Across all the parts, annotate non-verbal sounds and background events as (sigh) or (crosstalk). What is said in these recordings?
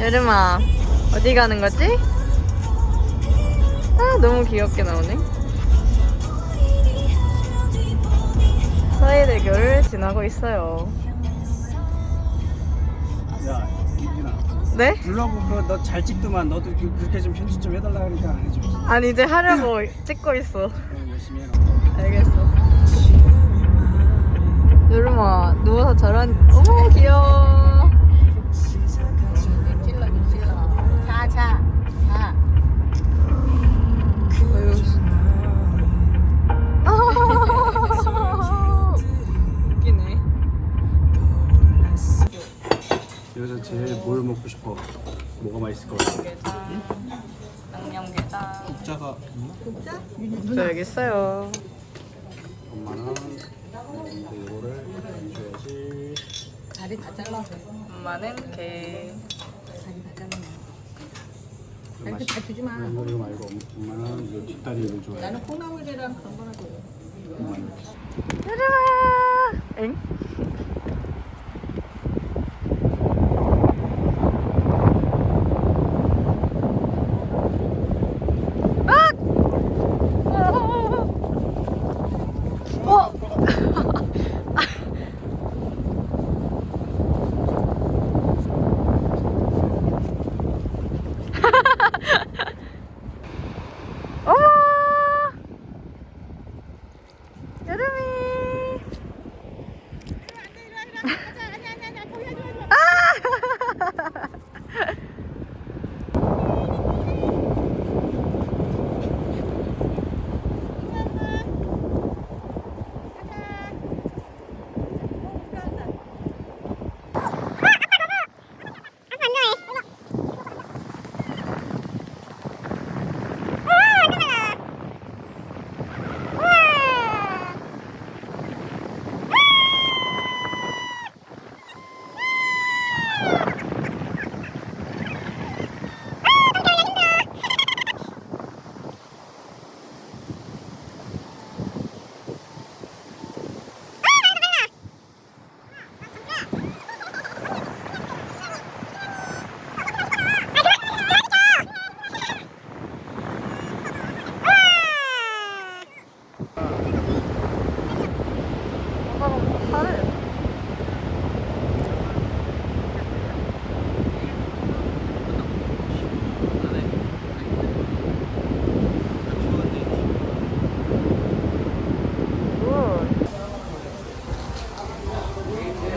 여름아 어디 가는 거지? 아 너무 귀엽게 나오네 서해대교를 지나고 있어요 야, 이진아. 네? 블로그 그거 너잘 찍더만 너도 그- 그렇게 좀 편집 좀 해달라 그러니까 안 해줘. 아니 이제 하려고 (laughs) 찍고 있어 어, 열심히 해라. 알겠어 여름아 누워서 저런 어머 귀여워 여기서 제일 뭘 먹고 싶어? 뭐가 맛있을 것 같아? 양념게장 국자가 저 여기 있어요 엄마는 이거를 해줘야지. 다리 다 잘라서 엄마는 게 다리 다 잘라 이거 이렇게 다 주지 마 이거 이거 말고 엄마는 이거 뒷다리를 좋아해. 나는 콩나물이랑 그런 줘 엄마는 여름아 엥? 어?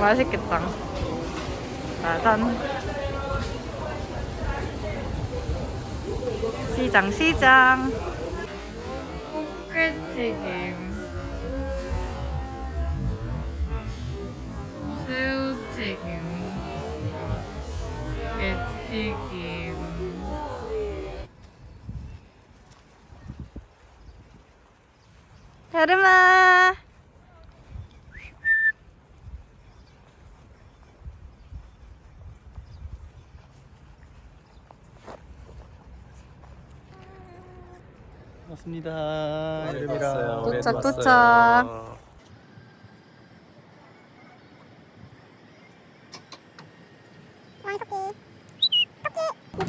맛있겠다. 짜잔. 시장, 시장. 꽃게튀김. 새우튀김. 맞습니다. 이름이랑 도착, 도착.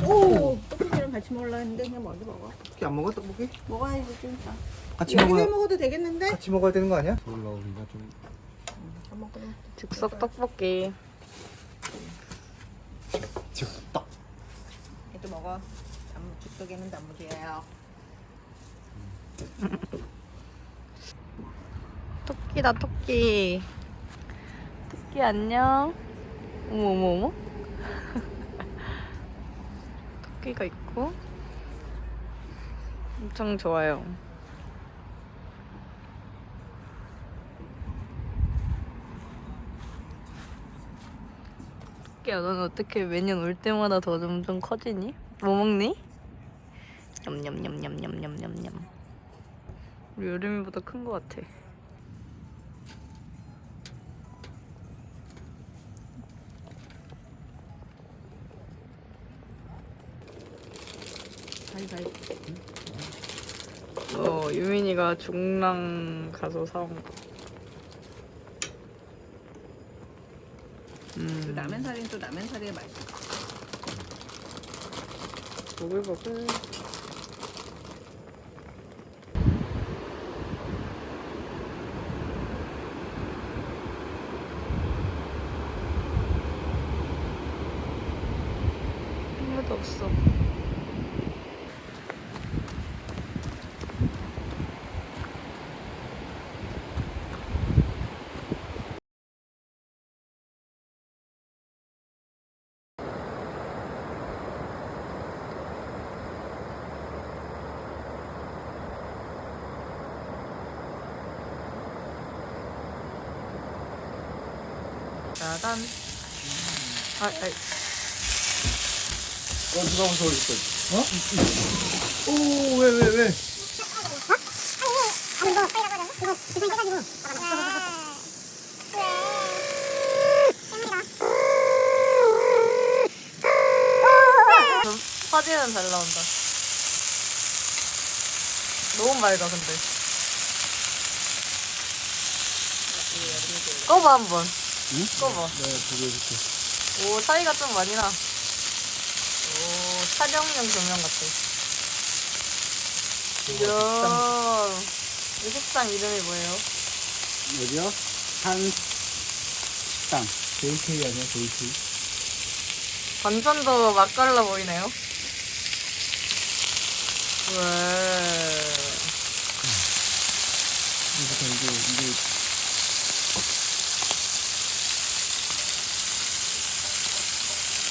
오 떡볶이랑 같이 먹으려 했는데 그냥 먼저 먹어 떡볶이 안 먹어 떡볶이? 먹어야지 좀 이따 같이 여기서 먹어야 먹어도 되겠는데? 같이 먹어야 되는 거 아니야? 올라오기가 좀다 먹어 즉석 떡볶이. 즉떡. 얘도 먹어 단무 죽떡에는 단무지예요 (laughs) 토끼다 토끼. 토끼 안녕. 어머 어머 어머. (laughs) 토끼가 있고. 엄청 좋아요. 토끼야 너는 어떻게 매년 올 때마다 더 점점 커지니? 뭐 먹니? 냠냠냠냠냠냠냠냠 우리 여름이보다 큰거 같아 가위바위 어, 유민이가 중랑 가서 사온 거. 음. 라면 사리는 또 라면 사리의 맛이 보글보글. 없어. 짜잔. 아, 아이. 어 누가 무서워 있어 어? 오 왜 왜 왜? 좀 사진은 잘 나온다. 너무 맑아 근데. 꺼봐 한 번. 응? 꺼봐. 네, 보여줄게. 오 차이가 좀 많이 나. 오 촬영용 조명 같아. 이야. 이 식당 이름이 뭐예요? 여기요? 한 식당. JK 아니야 JK? 반찬도 맛깔나 보이네요. 왜? 이제 이제 이제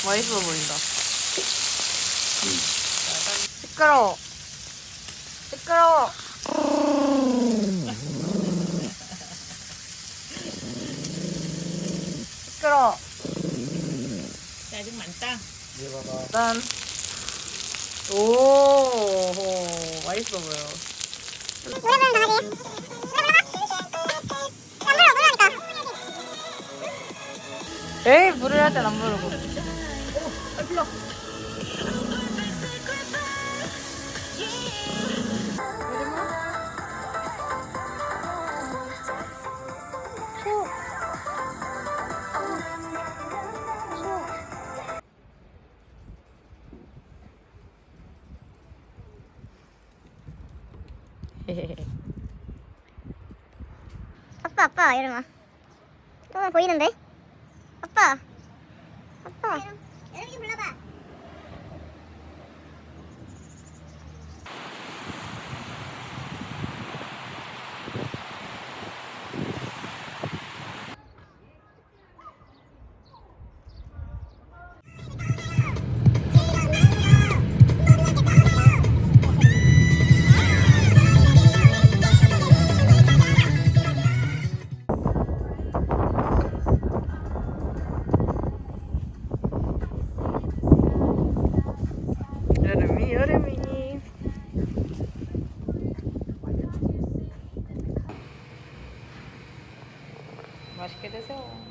맛있어 보인다. 시끄러워. 시끄러워. 시끄러워. 짜증 많다. 이제 봐봐 짠. 오, 맛있어 보여. 에이, 물을 할땐안 부르고. 아 불러. 아빠 아빠 이름아 또 보이는데? 아빠 아빠 여름이 불러봐 Acho que é 19.